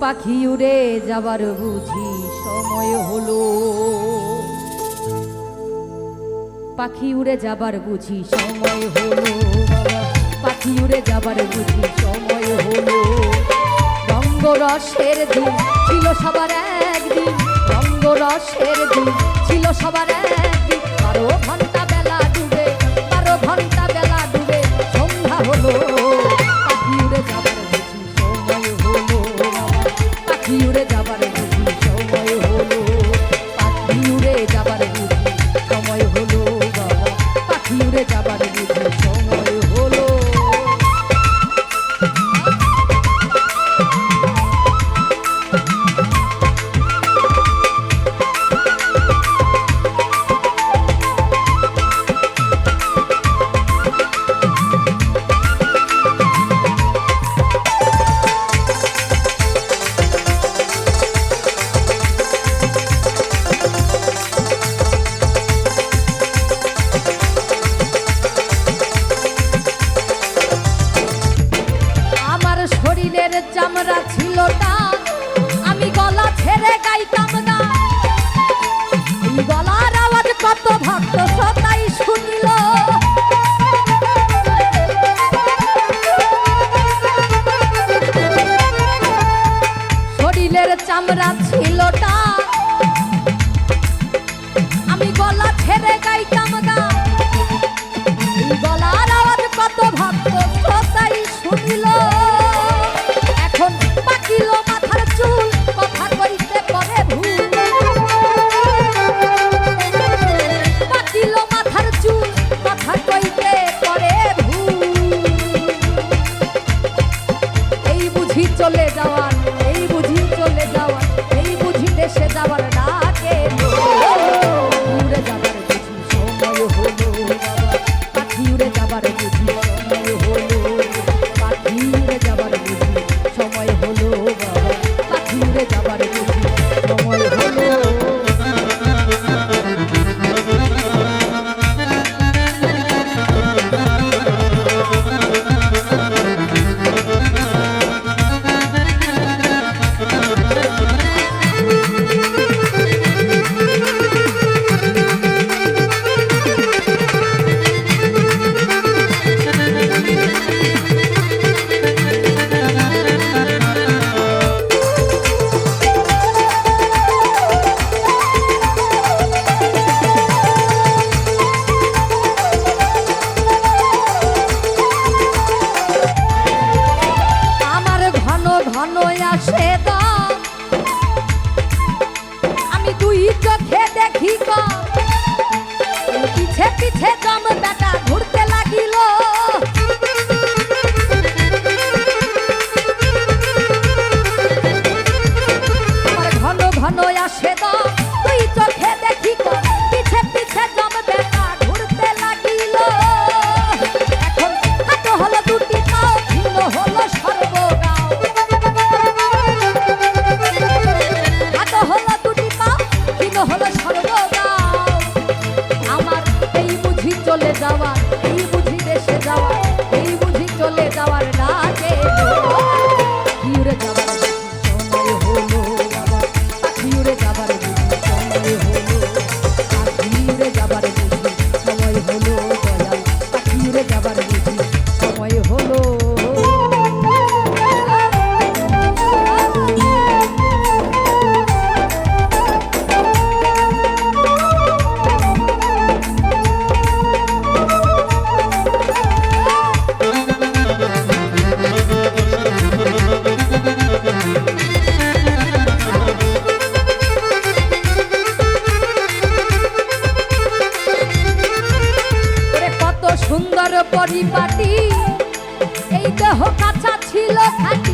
পাখি উড়ে যাবার বুঝি সময় হলো। পাখি উড়ে যাবার বুঝি সময় হলো। পাখি উড়ে যাবার বুঝি সময় হলো। রঙ্গরসের দিন ছিল সবার একদিন। রঙ্গরসের দিন ছিল সবার এক রে গাইতাম কত ভক্ত সবাই শুনল। শরীরের চামড়া দুই চোখে দেখি পিছে পিছে দম দাদা পরিপাটি। এই দেহ কাঁচা ছিল খাটি।